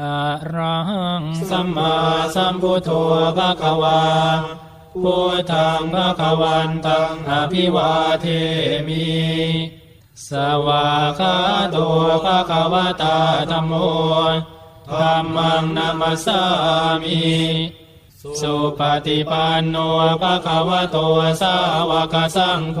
อะระหังสัมมาสัมพุทโธภะคะวาพุทธังภะคะวันตังอภิวาเทมิ สวาคาโตภะคะวตาธัมโมธัมมังนามัสสามิ สุปฏิปันโนภะคะวะโตสาวกสังโฆ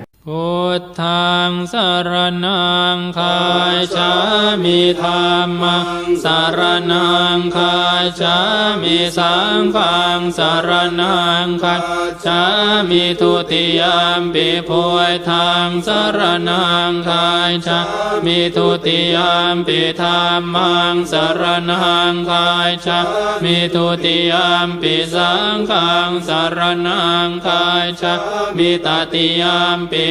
พุทธังสารนังคายชามิธรรมังสารนังคายชามิสังฆังสารนังคายชามิทุติยามปิพุทธังสารนังคายชามิทุติยามปิธรรมังสารนังคายชามิทุติยามปิสังฆังสารนังคายชามิตติยามปิ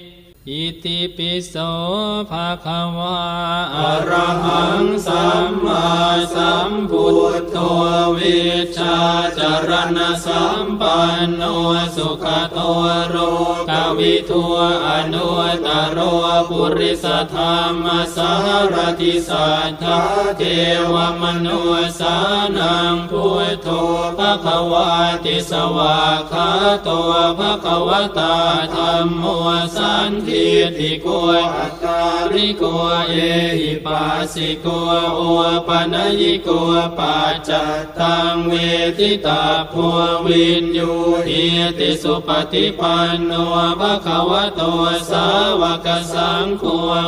อิติปิโสภะคะวะอะระหังสัมมาสัมพุทโธวิชาจารณสัมปันโนสุขโตโรกวิทัวอนุตตรโรปุริสธรรมสารติสัทธาเทวมนุสานังพุทโธภะคะวะติสวาคาโตภะคะวตาธัมโมสันทิติโกอัตตาริโกเอหิปัสสิโกโอปะนยิโกปัจจตังเวทิตาภัววินยูหิติสุปฏิปันโนภะคะวะโตสาวกสังโฆ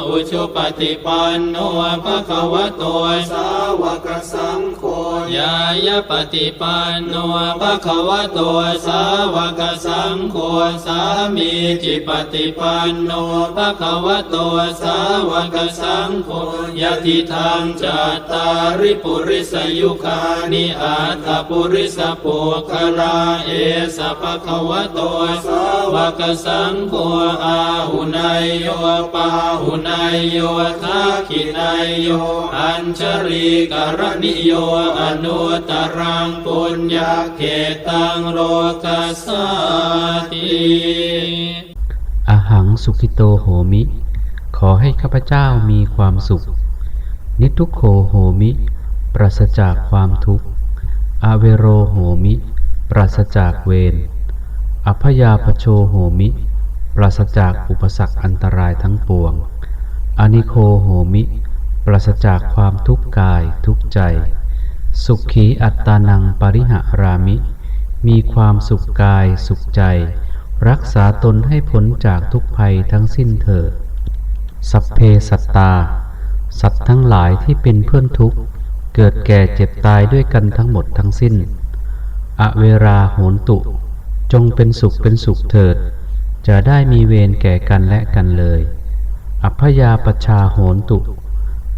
อุชุปฏิปันโนภะคะวะโตสาวกสัง ยายปฏิปันโนภะคะวะโตสาวกสังโฆสามีจิปฏิปันโนภะคะวะโตสาวกสังโฆยะทิทางจัตตาริปุริสยุคานิอาตาปุริสปุคลาเอสะภะคะวะโตสาวกสังโฆอาหุนายโยปาหุนายโยทักขินายโยอัญชรีกรณิโยอนุตรังปุญญาเขตังโลกัสสติอหังสุขิโตโหมิ ขอให้ข้าพเจ้ามีความสุข นิทุโขโหมิ ปราศจากความทุกข์อเวโรโหมิ ปราศจากเวรอพยาปโชโหมิ ปราศจากอุปสรรคอันตรายทั้งปวง อนิโคโหมิ ปราศจากความทุกข์กายทุกใจ สุขีอัตตานังปริหารามิ มีความสุขกายสุขใจ รักษาตนให้พ้นจากทุกภัยทั้งสิ้นเถิดสัพเพสัตตา สัตว์ทั้งหลายที่เป็นเพื่อนทุกข์ เกิดแก่เจ็บตายด้วยกันทั้งหมดทั้งสิ้น อเวราโหนตุ จงเป็นสุขเป็นสุขเถิด จะได้มีเวรแก่กันและกันเลย อัพยาปชชาโหนตุ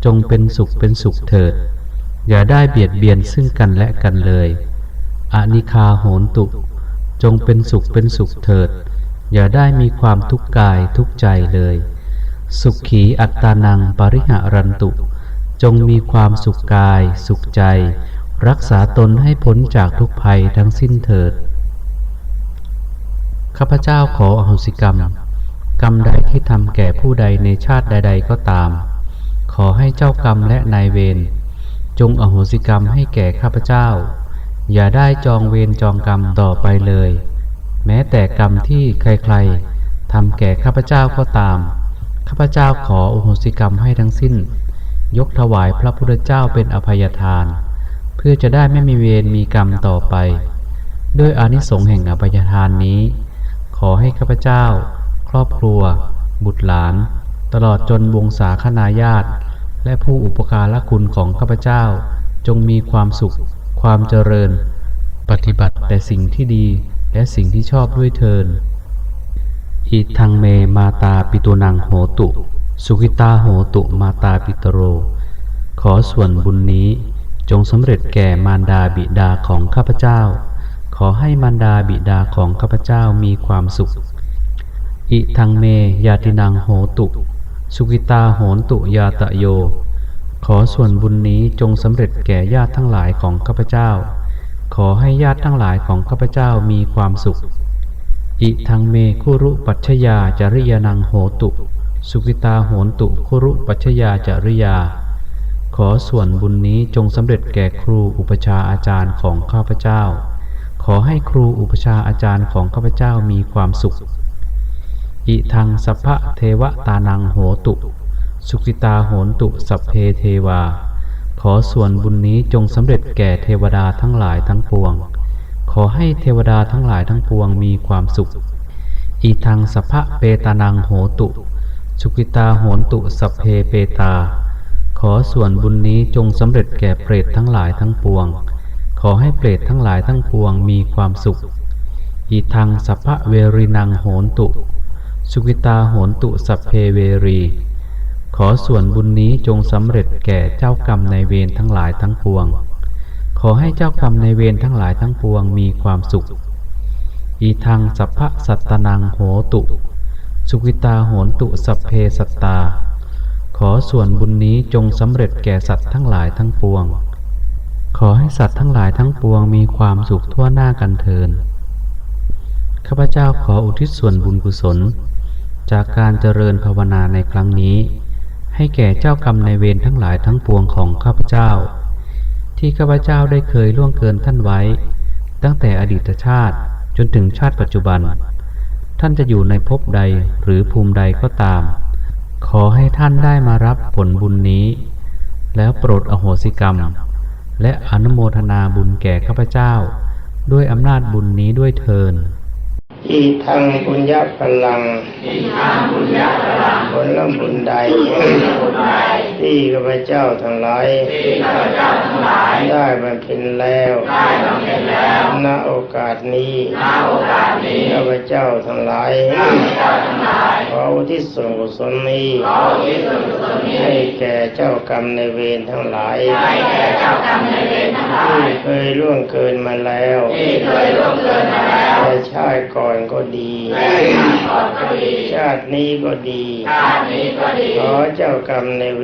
จงเป็นสุขเป็นสุขเถิด อย่าได้เบียดเบียนซึ่งกันและกันเลยอนิคาโหนตุ จงเป็นสุขเป็นสุขเถิด อย่าได้มีความทุกข์กายทุกใจเลย สุขขีอัตตานังปริหารันตุ จงมีความสุขกาย สุขใจ รักษาตนให้พ้นจากทุกภัยทั้งสิ้นเถิด ข้าพเจ้าขออโหสิกรรม กรรมใดที่ทำแก่ผู้ใดในชาติใด ๆ ก็ตาม ขอให้เจ้ากรรมและนายเวร จงอโหสิกรรมให้แก่ข้าพเจ้า อย่าได้จองเวรจองกรรมต่อไปเลย แม้แต่กรรมที่ใครๆทำแก่ข้าพเจ้าก็ตาม ข้าพเจ้าขออโหสิกรรมให้ทั้งสิ้น ยกถวายพระพุทธเจ้าเป็นอภัยทาน เพื่อจะได้ไม่มีเวรมีกรรมต่อไป ด้วยอานิสงส์แห่งอภัยทานนี้ ขอให้ข้าพเจ้า ครอบครัว บุตรหลาน ตลอดจนวงศาคณาญาติ และผู้อุปการะคุณของข้าพเจ้า จงมีความสุข ความเจริญ ปฏิบัติแต่สิ่งที่ดีและสิ่งที่ชอบด้วยเทินอิทังเมมาตาปิตุนังโหตุ สุขิตาโหตุมาตาปิตโร ขอส่วนบุญนี้จงสำเร็จแก่มารดาบิดาของข้าพเจ้า ขอให้มารดาบิดาของข้าพเจ้ามีความสุข อิทังเมยาตินังโหตุ สุกิตาโหนตุยาตะโย ขอส่วนบุญนี้จงสำเร็จแก่ญาติทั้งหลายของข้าพเจ้า ขอให้ญาติทั้งหลายของข้าพเจ้ามีความสุข อิทังเมคุรุปัชยาจริยานังโหตุ สุกิตาโหนตุคุรุปัชยาจริยา ขอส่วนบุญนี้จงสำเร็จแก่ครูอุปชาอาจารย์ของข้าพเจ้า ขอให้ครูอุปชาอาจารย์ของข้าพเจ้ามีความสุข อิทังสัพพะเทวตานังโหตุ สุกิตาโหนตุสัพเพเทวา ขอส่วนบุญนี้จงสำเร็จแก่เทวดาทั้งหลายทั้งปวง ขอให้เทวดาทั้งหลายทั้งปวงมีความสุข อีทังสัพพะเปตานังโหตุ สุกิตาโหนตุสัพเพเปตา ขอส่วนบุญนี้จงสำเร็จแก่เปรตทั้งหลายทั้งปวง ขอให้เปรตทั้งหลายทั้งปวงมีความสุขอีทังสัพพะเวรินังโหนตุ สุกิตาโหนตุสัพเพเวรี ขอส่วนบุญนี้จงสำเร็จแก่เจ้ากรรมในเวรทั้งหลายทั้งปวง ขอให้เจ้ากรรมในเวรทั้งหลายทั้งปวงมีความสุข อีทังสัพพะสัตตนังโหตุ สุกิตาโหนตุสัพเพสัตตา ขอส่วนบุญนี้จงสำเร็จแก่สัตว์ทั้งหลายทั้งปวง ขอให้สัตว์ทั้งหลายทั้งปวงมีความสุขทั่วหน้ากันเทิน ข้าพเจ้าขออุทิศส่วนบุญกุศล จากการเจริญภาวนาในครั้งนี้ ให้แก่เจ้ากรรมในเวรทั้งหลายทั้งปวงของข้าพเจ้า ที่ข้าพเจ้าได้เคยล่วงเกินท่านไว้ ตั้งแต่อดีตชาติจนถึงชาติปัจจุบัน ท่านจะอยู่ในภพใดหรือภูมิใดก็ตาม ขอให้ท่านได้มารับผลบุญนี้ แล้วโปรดอโหสิกรรม และอนุโมทนาบุญแก่ข้าพเจ้า ด้วยอำนาจบุญนี้ด้วยเทิน อีทังบุญญาพลังผลบุญใดที่ข้าพเจ้าทั้งหลาย ได้บำเพ็ญแล้วณโอกาสนี้ข้าพเจ้าทั้งหลายขออุทิศส่วนกุศลนี้ให้แก่เจ้ากรรมในายเวรทั้งหลายที่เคยล่วงเกินมาแล้วในชาติก่อนก็ดีชาตินี้ก็ดีขอเจ้ากรรมในเว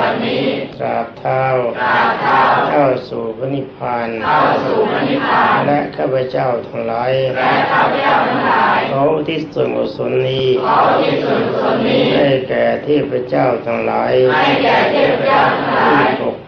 ราบเท้าเข้าสู่พระนิพพานและข้าพเจ้าทั้งหลายขออุที่ส่วนกุศลนี้ให้แก่เทพเจ้าทั้งหลายที่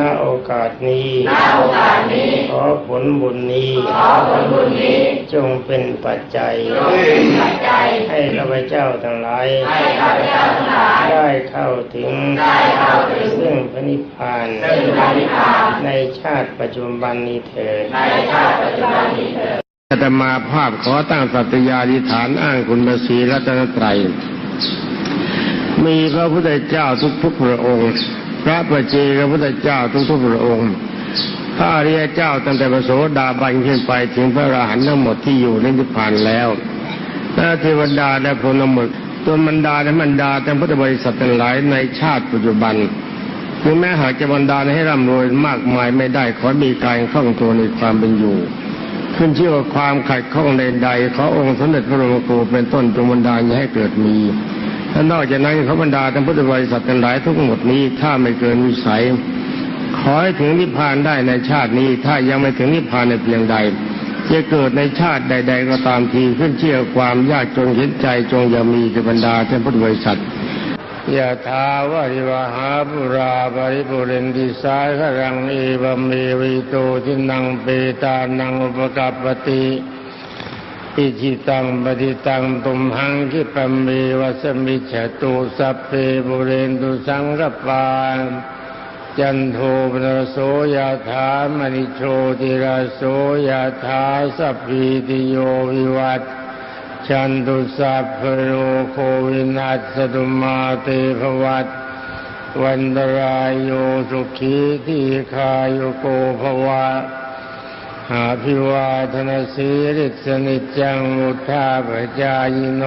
ณโอกาสนี้ ขอผลบุญนี้ จงเป็นปัจจัยาพเจ้าทั้งหลายให้ข้าพเจ้าทั้งหลาย ได้เข้าถึงได้เข้าถึงซึ่งพระนิพพานซึ่งพระนิพพานในชาติปัจจุบันนี้เถิดในชาติปัจจุบันนี้เถิดอาตมาภาพขอตั้งสัตยาธิฐานอ้างคุณพระศรีรัตนตรัยมีพระพุทธเจ้าทุกทุกๆพระองค์ พระประเจกพระพุทธเจ้าทุกทุกๆพระองค์พระอริยเจ้าตั้งแต่พระโสดาบันขึ้นไปถึงพระอรหันต์ทั้งหมดที่อยู่ในนิพพานแล้วพระเทวดาและพรหมหมดตัวบรรดาและบรรดาแต่พุทธบริษัททั้งหลายในชาติปัจจุบันถึงแม้หากจะบรรดาให้ร่ำรวยมากมายไม่ได้ขอมีการคล่องตัวในความเป็นอยู่ ขึ้นชื่อว่าความขัดข้องใดๆขอองค์สมเด็จพระบรมครูเป็นต้นจงบันดาให้เกิดมี และนอกจากนั้นขบรรดาท่านพุทธบริษัททั้งหลายทั้งหมดนี้ถ้าไม่เกินวิสัย ขอให้ถึงนิพพานได้ในชาตินี้ ถ้ายังไม่ถึงนิพพานในเพียงใดจะเกิดในชาติใด ๆ ก็ตามทีขึ้นเชื่อความยากจนเห็นใจจงอย่ามีแก่บรรดาท่านพุทธบริษัทยะถาวาริวหาปุราปริปุเรนติสาครังเอวเมวิโตทินังเปตานังอุปกัปปติ อิจิตังปฏิตังตุมหังคิปะเมวะสมิจฉตุสัพเพปุเรนตุสังกปาจันโทปนรโสยะถามณิโชติราโสยะถาสัพพิติโยวิวัตชันตุสัพพโรโควินัสตุมาเตภวัตวันตรายโยสุขีทีคายุโกภวะ หาพิวาธนสีริสนิจังมุทาปจายโน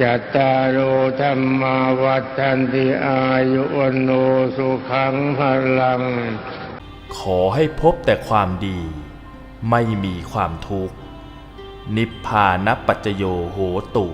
จัตตารโอธรรมาวัฏันติอายุวันโนสุขังพลัง ขอให้พบแต่ความดี ไม่มีความทุกข์ นิพพานปัจจโยโหตุ